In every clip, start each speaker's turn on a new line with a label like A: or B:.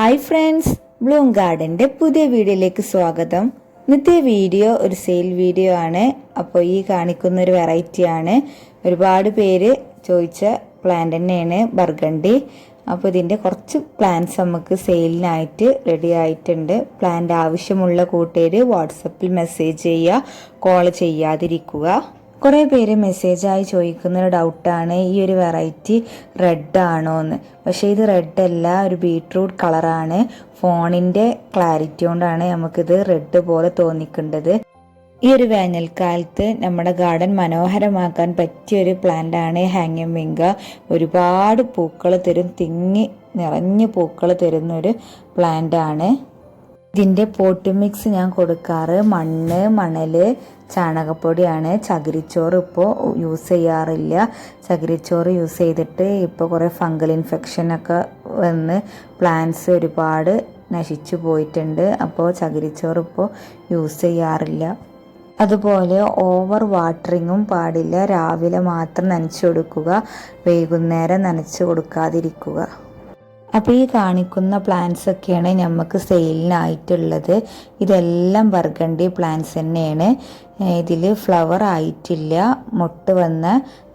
A: Hi friends Bloom ഗാർഡന്റെ പുതിയ വീഡിയോയിലേക്ക് സ്വാഗതം. ഇന്നത്തെ വീഡിയോ ഒരു സെയിൽ വീഡിയോ ആണ്. അപ്പോൾ ഈ കാണിക്കുന്ന ഒരു വെറൈറ്റി ആണ്. ഒരുപാട് പേര് ചോദിച്ച പ്ലാന്റ് തന്നെയാണ് ബർഗണ്ടി. അപ്പോൾ ഇതിന്റെ കുറച്ച് പ്ലാന്റ്സ് നമുക്ക് സെയിലിനായിട്ട് റെഡി ആയിട്ടുണ്ട്. പ്ലാന്റ് ആവശ്യമുള്ള കൂട്ടുകാർ വാട്സപ്പിൽ മെസ്സേജ് ചെയ്യുക കോൾ ചെയ്യാതിരിക്കുക. കുറേ പേര് മെസ്സേജായി ചോദിക്കുന്ന ഒരു ഡൗട്ടാണ് ഈ ഒരു വെറൈറ്റി റെഡ് ആണോ എന്ന് പക്ഷേ ഇത് റെഡ് അല്ല ഒരു ബീട്രൂട്ട് കളറാണ് ഫോണിന്റെ ക്ലാരിറ്റി കൊണ്ടാണ് നമുക്കിത് റെഡ് പോലെ തോന്നിക്കേണ്ടത്. ഈ ഒരു വേനൽക്കാലത്ത് നമ്മുടെ ഗാർഡൻ മനോഹരമാക്കാൻ പറ്റിയ ഒരു ഹാങ്ങിങ് വിങ്ക ഒരുപാട് പൂക്കൾ തരും തിങ്ങി നിറഞ്ഞ് പൂക്കൾ തരുന്ന ഒരു പ്ലാന്റ് ആണ്. ഇതിന്റെ പോട്ട് മിക്സ് ഞാൻ കൊടുക്കാറ്. മണ്ണ് മണൽ ചാണകപ്പൊടിയാണ്. ചകിരിച്ചോറ് ഇപ്പോൾ യൂസ് ചെയ്യാറില്ല. ചകിരിച്ചോറ് യൂസ് ചെയ്തിട്ട് ഇപ്പോൾ കുറേ ഫംഗൽ ഇൻഫെക്ഷനൊക്കെ വന്ന് പ്ലാന്റ്സ് ഒരുപാട് നശിച്ചു പോയിട്ടുണ്ട്. അപ്പോൾ ചകിരിച്ചോറ് ഇപ്പോൾ യൂസ് ചെയ്യാറില്ല. അതുപോലെ ഓവർ വാട്ടറിങ്ങും പാടില്ല. രാവിലെ മാത്രം നനച്ചു കൊടുക്കുക. വൈകുന്നേരം നനച്ചു കൊടുക്കാതിരിക്കുക. അപ്പോൾ ഈ കാണിക്കുന്ന പ്ലാന്റ്സ് ഒക്കെയാണ് നമുക്ക് സെയിലിനായിട്ടുള്ളത് ഇതെല്ലാം ബർഗണ്ടി പ്ലാന്റ്സ് തന്നെയാണ്. ഇതിൽ ഫ്ലവർ ആയിട്ടില്ല. മുട്ട് വന്ന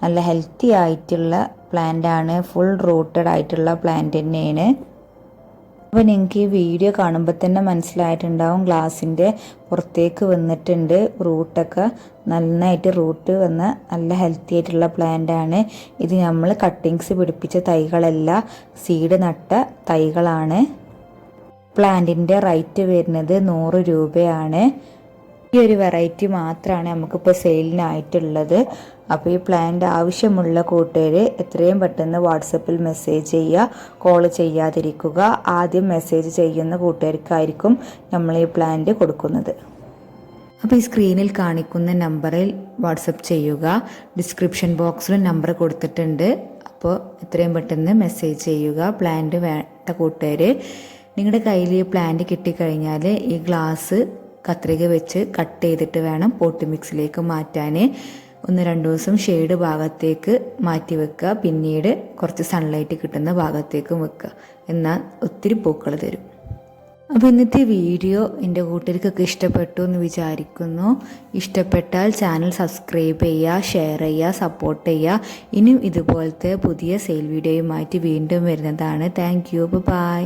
A: നല്ല ഹെൽത്തി ആയിട്ടുള്ള പ്ലാന്റ് ആണ്. ഫുൾ റൂട്ടഡ് ആയിട്ടുള്ള പ്ലാന്റ് തന്നെയാണ്. അപ്പോൾ നിങ്ങൾക്ക് ഈ വീഡിയോ കാണുമ്പോൾ തന്നെ മനസ്സിലായിട്ടുണ്ടാവും. ഗ്ലാസിന്റെ പുറത്തേക്ക് വന്നിട്ടുണ്ട് റൂട്ടൊക്കെ. നന്നായിട്ട് റൂട്ട് വന്ന നല്ല ഹെൽത്തി ആയിട്ടുള്ള പ്ലാന്റ് ആണ്. ഇത് നമ്മൾ കട്ടിങ്സ് പിടിപ്പിച്ച തൈകളല്ല സീഡ് നട്ട തൈകളാണ്. പ്ലാന്റിന്റെ റേറ്റ് വരുന്നത് നൂറ് രൂപയാണ്. ഈ ഒരു വെറൈറ്റി മാത്രമാണ് നമുക്കിപ്പോൾ സെയിലിനായിട്ടുള്ളത് അപ്പോൾ ഈ പ്ലാന്റ് ആവശ്യമുള്ള കൂട്ടുകാർ എത്രയും പെട്ടെന്ന് വാട്സപ്പിൽ മെസ്സേജ് ചെയ്യുക കോൾ ചെയ്യാതിരിക്കുക. ആദ്യം മെസ്സേജ് ചെയ്യുന്ന കൂട്ടുകാർക്കായിരിക്കും നമ്മൾ ഈ പ്ലാന്റ് കൊടുക്കുന്നത്. അപ്പോൾ ഈ സ്ക്രീനിൽ കാണിക്കുന്ന നമ്പറിൽ വാട്സപ്പ് ചെയ്യുക. ഡിസ്ക്രിപ്ഷൻ ബോക്സിൽ നമ്പർ കൊടുത്തിട്ടുണ്ട്. അപ്പോൾ എത്രയും പെട്ടെന്ന് മെസ്സേജ് ചെയ്യുക. പ്ലാന്റ് വേണ്ട കൂട്ടുകാർ നിങ്ങളുടെ കയ്യിൽ ഈ പ്ലാന്റ് കിട്ടിക്കഴിഞ്ഞാൽ ഈ ഗ്ലാസ് കത്രിക വെച്ച് കട്ട് ചെയ്തിട്ട് വേണം പോട്ട് മിക്സിലേക്ക് മാറ്റാൻ ഒന്ന് രണ്ട് ദിവസം ഷെയ്ഡ് ഭാഗത്തേക്ക് മാറ്റി വെക്കുക. പിന്നീട് കുറച്ച് സൺലൈറ്റ് കിട്ടുന്ന ഭാഗത്തേക്കും വെക്കുക. എന്നാൽ ഒത്തിരി പൂക്കൾ തരും. അപ്പോൾ ഇന്നത്തെ വീഡിയോ എന്റെ കൂട്ടുകാർക്കൊക്കെ ഇഷ്ടപ്പെട്ടു എന്ന് വിചാരിക്കുന്നു. ഇഷ്ടപ്പെട്ടാൽ ചാനൽ സബ്സ്ക്രൈബ് ചെയ്യുക ഷെയർ ചെയ്യുക സപ്പോർട്ട് ചെയ്യുക. ഇനിയും ഇതുപോലത്തെ പുതിയ സെയിൽ വീഡിയോയുമായിട്ട് വീണ്ടും വരുന്നതാണ്. Thank you by